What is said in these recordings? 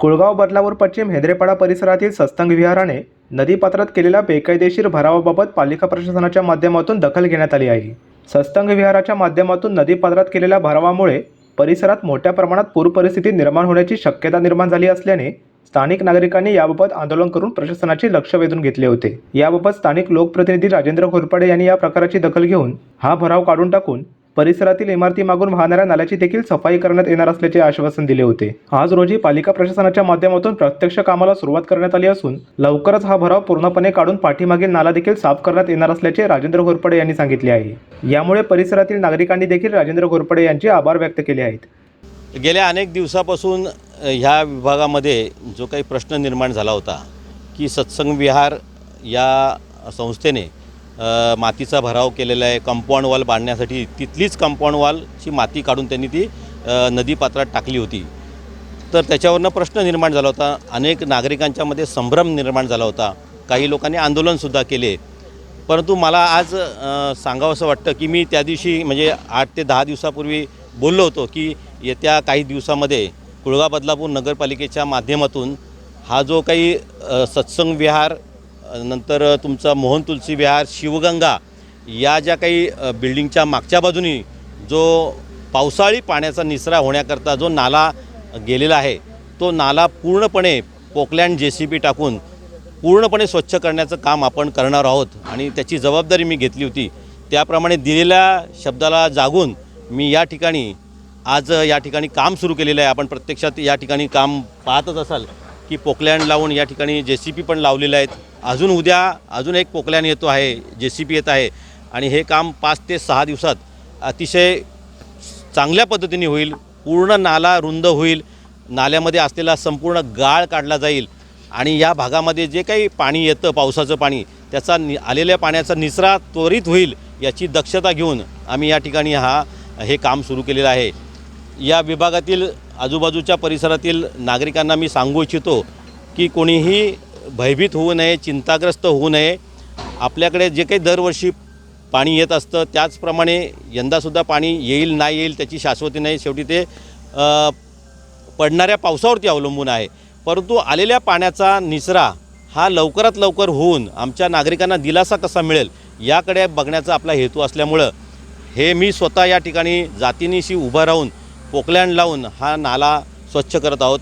कुळगाव बदलापूर पश्चिम हेद्रेपाडा परिसरातील सस्तंग विहाराने नदीपात्रात केलेल्या बेकायदेशीर भरावाबाबत पालिका प्रशासनाच्या माध्यमातून दखल घेण्यात आली आहे. सस्तंग विहाराच्या माध्यमातून नदीपात्रात केलेल्या भरावामुळे परिसरात मोठ्या प्रमाणात पूर परिस्थिती निर्माण होण्याची शक्यता निर्माण झाली असल्याने स्थानिक नागरिकांनी याबाबत आंदोलन करून प्रशासनाचे लक्ष वेधून घेतले होते. याबाबत स्थानिक लोकप्रतिनिधी राजेंद्र घोरपडे यांनी या प्रकाराची दखल घेऊन हा भराव काढून टाकून परिसरातील इमारती मागून वाहणाऱ्या नाल्याची देखील सफाई करण्यात येणार असल्याचे आश्वासन दिले होते. आज रोजी पालिका प्रशासनाच्या माध्यमातून प्रत्यक्ष कामाला सुरुवात करण्यात आली असून लवकरच हा भराव पूर्णपणे काढून पाठीमागील नाला देखील साफ करण्यात येणार असल्याचे राजेंद्र घोरपडे यांनी सांगितले आहे. यामुळे परिसरातील नागरिकांनी देखील राजेंद्र घोरपडे यांचे आभार व्यक्त केले आहेत. गेल्या अनेक दिवसापासून ह्या विभागामध्ये जो काही प्रश्न निर्माण झाला होता की सत्संग विहार या संस्थेने मातीचा भराव केलेला आहे. कंपाऊंड वॉल बांधण्यासाठी तिथलीच कंपाऊंड वॉलची माती काढून त्यांनी ती नदीपात्रात टाकली होती. तर त्याच्यावरनं प्रश्न निर्माण झाला होता. अनेक नागरिकांच्यामध्ये संभ्रम निर्माण झाला होता. काही लोकांनी आंदोलनसुद्धा केले. परंतु मला आज सांगावं सांगावंसं वाटतं की मी त्या दिवशी म्हणजे आठ ते दहा दिवसापूर्वी बोललो होतो की येत्या काही दिवसामध्ये कुळगा बदलापूर नगरपालिकेच्या माध्यमातून हा जो काही सत्संग विहार नंतर तुमचा मोहन तुलसी विहार शिवगंगा या ज्या काही बिल्डिंगच्या मागच्या बाजूनी जो पावसाळी पाण्याचा निचरा होण्याकरता जो नाला गेलेला आहे तो नाला पूर्णपणे पोकलँड जे सी बी टाकून पूर्णपणे स्वच्छ करण्याचं काम आपण करणार आहोत आणि त्याची जबाबदारी मी घेतली होती. त्याप्रमाणे दिलेल्या शब्दाला जागून मी या ठिकाणी आज या ठिकाणी काम सुरू केलेलं आहे. आपण प्रत्यक्षात या ठिकाणी काम पाहतच असाल. की पोकलँड लावून या ठिकाणी जे सी पी पण लावलेले आहेत. अजून उद्या अजून एक पोकलँड येतो आहे जे सी पी येत आहे. आणि हे काम पाच ते सहा दिवसात अतिशय चांगल्या पद्धतीने होईल पूर्ण नाला रुंद होईल नाल्यामध्ये असलेला संपूर्ण गाळ काढला जाईल. आणि या भागामध्ये जे काही पाणी येतं पावसाचं पाणी त्याचा नि आलेल्या पाण्याचा निचरा त्वरित होईल याची दक्षता घेऊन आम्ही या ठिकाणी हा हे काम सुरू केलेलं आहे. या विभागातील आजूबाजूच्या परिसरातील नागरिकांना मी सांगू इच्छितो की कोणीही भयभीत होऊ नये चिंताग्रस्त होऊ नये. आपल्याकडे जे काही दरवर्षी पाणी येत असतं त्याचप्रमाणे यंदासुद्धा पाणी येईल नाही येईल त्याची शाश्वती नाही. शेवटी ते पडणाऱ्या पावसावरती अवलंबून आहे. परंतु आलेल्या पाण्याचा निचरा हा लवकरात लवकर होऊन आमच्या नागरिकांना दिलासा कसा मिळेल याकडे बघण्याचा आपला हेतू असल्यामुळं हे मी स्वतः या ठिकाणी जातीनिशी उभं राहून पोकलँड लावून हा नाला स्वच्छ करत आहोत.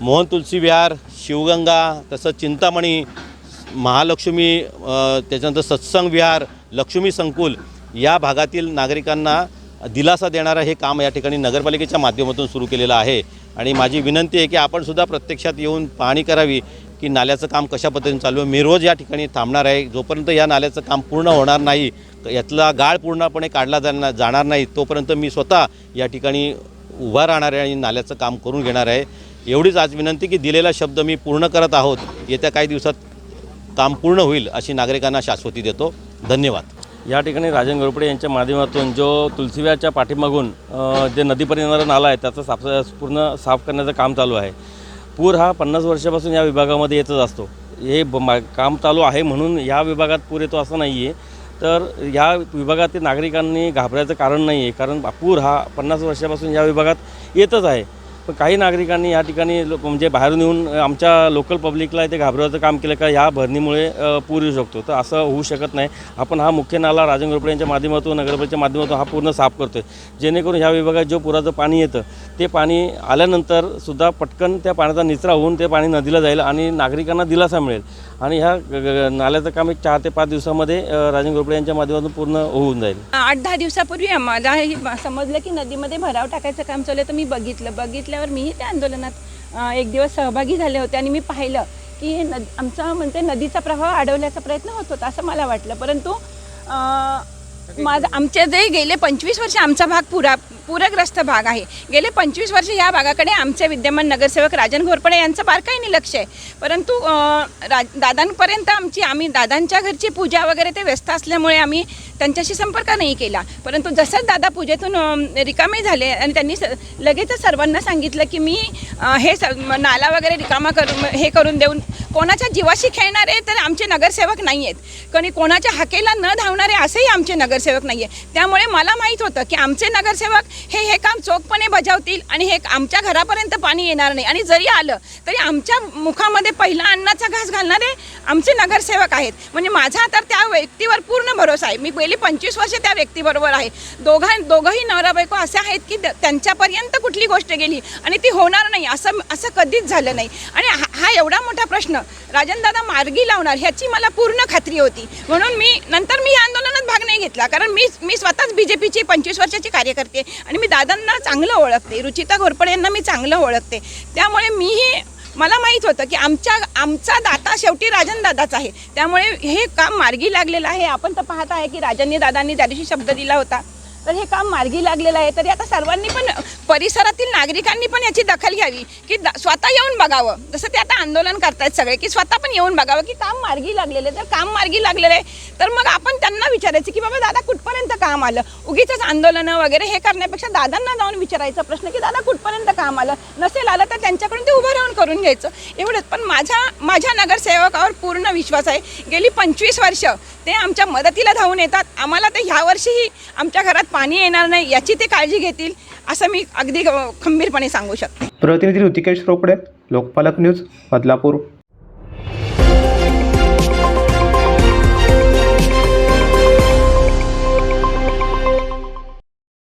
मोहन तुलसी विहार शिवगंगा तसंच चिंतामणी महालक्ष्मी त्याच्यानंतर सत्संग विहार लक्ष्मी संकुल या भागातील नागरिकांना दिलासा देणारं हे काम या ठिकाणी नगरपालिकेच्या माध्यमातून सुरू केलेलं आहे. आणि माझी विनंती आहे की आपणसुद्धा प्रत्यक्षात येऊन पाहणी करावी की नाल्याचं काम कशा पद्धतीने चालू आहे. मी रोज या ठिकाणी थांबणार आहे. जोपर्यंत या नाल्याचं काम पूर्ण होणार नाही यातला गाळ पूर्णपणे काढला जाणार जाणार नाही तोपर्यंत मी स्वतः या ठिकाणी उभा राहणार आहे आणि नाल्याचं काम करून घेणार आहे. एवढीच आज विनंती की दिलेला शब्द मी पूर्ण करत आहोत. येत्या काही दिवसात काम पूर्ण होईल अशी नागरिकांना शाश्वती देतो. धन्यवाद. या ठिकाणी राजन गोरपडे यांच्या माध्यमातून जो तुलसीव्याच्या पाठीमागून जे नदीपर्यंत येणारा नाला आहे त्याचं साफ पूर्ण साफ करण्याचं काम चालू आहे. पूर हा पन्नास वर्षापासून या विभागामध्ये येतच असतो. हे ब काम चालू आहे म्हणून या विभागात पूर येतो असं नाही आहे तर या विभागातील नागरिकांनी घाबरायचं कारण नाही आहे. कारण पूर हा पन्नास वर्षापासून या विभागात येतच आहे. पण काही नागरिकांनी या ठिकाणी लोक म्हणजे बाहेरून येऊन आमच्या लोकल पब्लिकला ते घाबरवायचं काम केलं का ह्या भरणीमुळे पूर येऊ शकतो. तर असं होऊ शकत नाही. आपण हा मुख्य नाला राजन गोरपडे यांच्या माध्यमातून नगरपालिकेच्या माध्यमातून हा पूर्ण साफ करतो आहे जेणेकरून ह्या विभागात जो पुराचं पाणी येतं ते पाणी आल्यानंतर सुद्धा पटकन त्या पाण्याचा निचरा होऊन ते पाणी नदीला जाईल आणि नागरिकांना दिलासा मिळेल. आणि ह्या ग- ग- नाल्याचं काम एक चार ते पाच दिवसामध्ये अ, राजन गोरपडे यांच्या माध्यमातून पूर्ण होऊन जाईल. आठ दहा दिवसापूर्वी आम्हाला हे समजलं की नदीमध्ये भराव टाकायचं काम चालू आहे. तर मी बघितलं. बघितल्यावर मीही त्या आंदोलनात अं, एक दिवस सहभागी झाले होते आणि मी पाहिलं की हे नद आमचा म्हणते नदीचा प्रवाह अडवण्याचा प्रयत्न होत होता असं मला वाटलं. परंतु अं, माझं आमचे जे गेले पंचवीस वर्ष आमचा भाग पुरा पूरग्रस्त भाग आहे. गेले पंचवीस वर्ष या भागाकडे आमचे विद्यमान नगरसेवक राजन घोरपडे यांचं बारकाईने लक्ष आहे. परंतु राज रा दादांपर्यंत आमची आम्ही दादांच्या घरची पूजा वगैरे ते व्यस्त असल्यामुळे आम्ही त्यांच्याशी संपर्क नाही केला. परंतु जसंच दादा पूजेतून रिकामे झाले आणि त्यांनी स लगेचच सर्वांना सांगितलं की मी हे स नाला वगैरे रिकामा करून हे करून देऊन कोणाच्या जीवाशी खेळणारे तर आमचे नगरसेवक नाही आहेत कोणी कोणाच्या हाकेला न धावणारे असेही आमचे नगरसेवक नाही आहे त्यामुळे मला माहीत होतं की आमचे नगरसेवक हे हे काम चोखपणे बजावतील आणि हे आमच्या घरापर्यंत पाणी येणार नाही. आणि जरी आलं तरी आमच्या मुखामध्ये पहिला अन्नाचा घास घालणारे आमचे नगरसेवक आहेत. म्हणजे माझा तर त्या व्यक्तीवर पूर्ण भरोसा आहे. मी पहिली पंचवीस वर्ष त्या व्यक्तीबरोबर आहे. दोघां दोघंही नवरा बायको असे आहेत की द- त्यांच्यापर्यंत कुठली गोष्ट गेली आणि ती होणार नाही असं असं कधीच झालं नाही. आणि हा हा एवढा मोठा प्रश्न राजनदादा मार्गी लावणार ह्याची मला पूर्ण खात्री होती. म्हणून मी नंतर मी या आंदोलनात भाग नाही घेतला कारण मी मी स्वतःच बी जे पीची पंचवीस वर्षाची कार्यकर्ते आहे आणि मी दादांना चांगलं ओळखते. रुचिता घोरपडे यांना मी चांगलं ओळखते. त्यामुळे मीही मला माहीत होतं की आमच्या आमचा दाता शेवटी राजन दादाच आहे. त्यामुळे हे काम मार्गी लागलेलं आहे. आपण तर पाहत आहे की राजांनी दादांनी त्या दिवशी शब्द दिला होता. तर हे काम मार्गी लागलेलं आहे. तरी आता सर्वांनी पण परिसरातील नागरिकांनी पण याची दखल घ्यावी की द- स्वतः येऊन बघावं. जसं ते आता आंदोलन करतायत सगळे की स्वतः पण येऊन बघावं की काम मार्गी लागलेलं. आहे तर काम मार्गी लागलेलं आहे तर मग आपण त्यांना विचारायचं की बाबा दादा कुठपर्यंत काम आलं? उगीच आंदोलनं वगैरे हे करण्यापेक्षा दादांना जाऊन विचारायचा प्रश्न की दादा कुठपर्यंत काम आलं? नसेल आलं तर त्यांच्याकडून ते उभं राहून करून घ्यायचं. एवढंच. पण माझ्या माझ्या नगरसेवकावर पूर्ण विश्वास आहे. गेली पंचवीस वर्ष ते आमच्या मदतीला धावून येतात. आम्हाला ते ह्या वर्षीही आमच्या घरात पाणी येणार नाही याची ते काळजी घेतील. असं मी अगदी खंबीरपणे सांगू शकते. प्रतिनिधी ऋतिकेश रोकडे लोकपालक न्यूज बदलापूर.